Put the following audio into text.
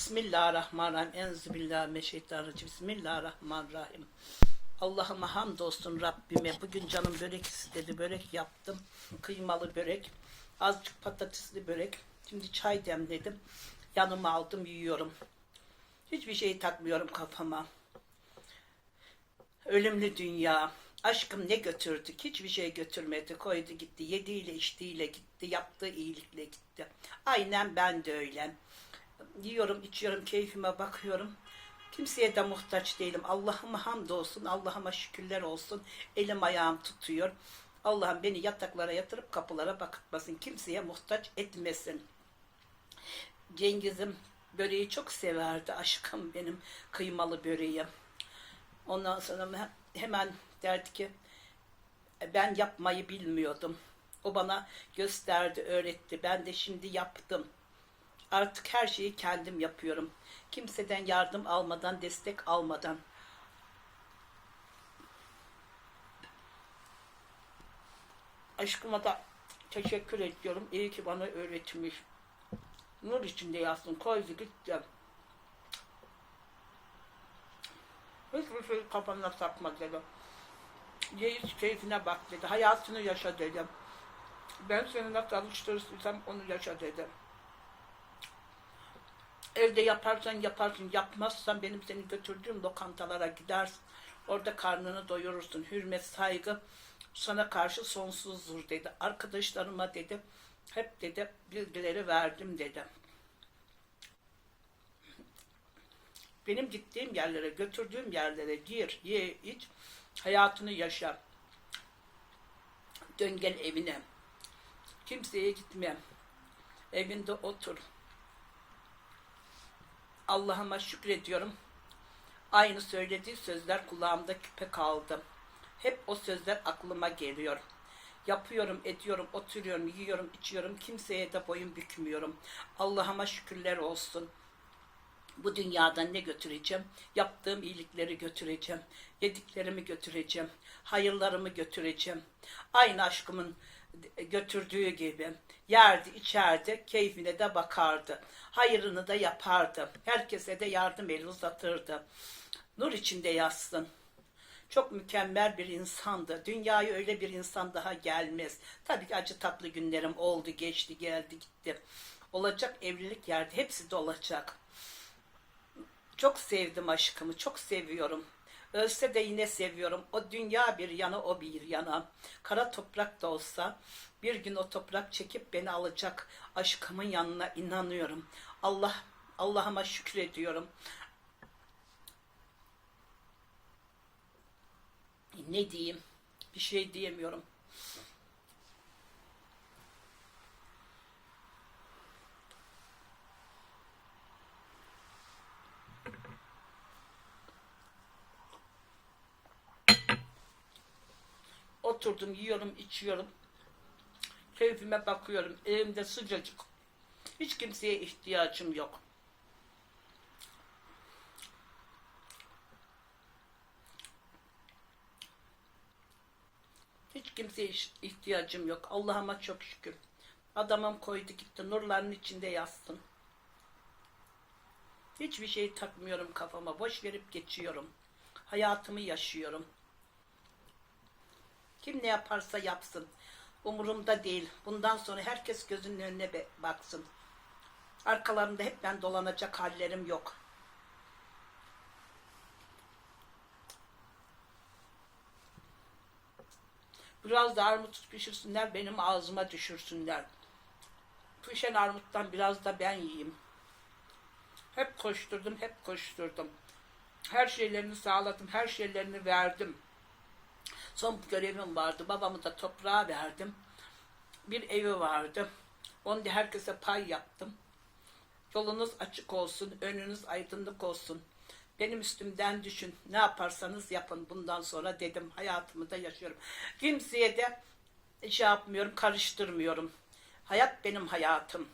Bismillahirrahmanirrahim. Enzübillahimineşşeytanirracim. Bismillahirrahmanirrahim. Allah'ıma hamdolsun Rabbime. Bugün canım börek istedi. Börek yaptım. Kıymalı börek. Azıcık patatesli börek. Şimdi çay demledim. Yanıma aldım yiyorum. Hiçbir şey takmıyorum kafama. Ölümlü dünya. Aşkım ne götürdük? Hiçbir şey götürmedi. Koydu gitti. Yediğiyle içtiğiyle gitti. Yaptığı iyilikle gitti. Aynen ben de öyle. Yiyorum, içiyorum, keyfime bakıyorum. Kimseye de muhtaç değilim. Allah'ıma hamdolsun, Allah'ıma şükürler olsun. Elim ayağım tutuyor. Allah'ım beni yataklara yatırıp kapılara bakıtmasın. Kimseye muhtaç etmesin. Cengiz'im böreği çok severdi. Aşkım benim kıymalı böreği. Ondan sonra he- hemen derdi ki "E, ben yapmayı bilmiyordum. O bana gösterdi, öğretti. Ben de şimdi yaptım. Artık her şeyi kendim yapıyorum. Kimseden yardım almadan, destek almadan. Aşkıma da teşekkür ediyorum. İyi ki bana öğretmiş. Nur içinde yazsın. Koydu gitti. Hiçbir şey kafana takma dedim. Ye iç keyfine bak dedi. Hayatını yaşa dedim. Ben seninle tanıştırırsam onu yaşa dedim. Evde yaparsan yaparsın, yapmazsan benim seni götürdüğüm lokantalara gidersin. Orada karnını doyurursun. Hürmet, saygı sana karşı sonsuzdur dedi. Arkadaşlarıma dedi, hep dedi bilgileri verdim dedi. Benim gittiğim yerlere, götürdüğüm yerlere gir, ye, iç, hayatını yaşa. Dön gel evine. Kimseye gitme. Evinde otur. Allah'ıma şükrediyorum. Aynı söylediği sözler kulağımda küpe kaldı. Hep o sözler aklıma geliyor. Yapıyorum, ediyorum, oturuyorum, yiyorum, içiyorum. Kimseye de boyun bükmüyorum. Allah'ıma şükürler olsun. Bu dünyadan ne götüreceğim? Yaptığım iyilikleri götüreceğim. Yediklerimi götüreceğim. Hayırlarımı götüreceğim. Aynı aşkımın götürdüğü gibi yerdi, içerdi, keyfine de bakardı. Hayırını da yapardı. Herkese de yardım eli uzatırdı. Nur içinde yatsın. Çok mükemmel bir insandı. Dünyaya öyle bir insan daha gelmez. Tabii ki acı tatlı günlerim oldu, geçti, geldi, gitti. Olacak evlilik yerde hepsi de olacak. Çok sevdim aşkımı, çok seviyorum. Ölse de yine seviyorum. O dünya bir yana, o bir yana. Kara toprak da olsa bir gün o toprak çekip beni alacak aşkımın yanına inanıyorum. Allah Allah'ıma şükrediyorum. Ne diyeyim? Bir şey diyemiyorum. Oturdum, yiyorum, içiyorum. Keyfime bakıyorum. Evimde sıcacık. Hiç kimseye ihtiyacım yok. Hiç kimseye ihtiyacım yok. Allah'ıma çok şükür. Adamım koydu gitti. Nurların içinde yatsın. Hiçbir şey takmıyorum kafama. Boş verip geçiyorum. Hayatımı yaşıyorum. Kim ne yaparsa yapsın. Umurumda değil. Bundan sonra herkes gözünün önüne baksın. Arkalarında hep ben dolanacak hallerim yok. Biraz da armut pişirsinler, benim ağzıma düşürsünler. Pişen armuttan biraz da ben yiyeyim. Hep koşturdum, hep koşturdum. Her şeylerini sağladım, her şeylerini verdim. Son görevim vardı. Babamı da toprağa verdim. Bir evi vardı. Onu da herkese pay yaptım. Yolunuz açık olsun, önünüz aydınlık olsun. Benim üstümden düşün. Ne yaparsanız yapın bundan sonra dedim. Hayatımı da yaşıyorum. Kimseye de şey yapmıyorum, karıştırmıyorum. Hayat benim hayatım.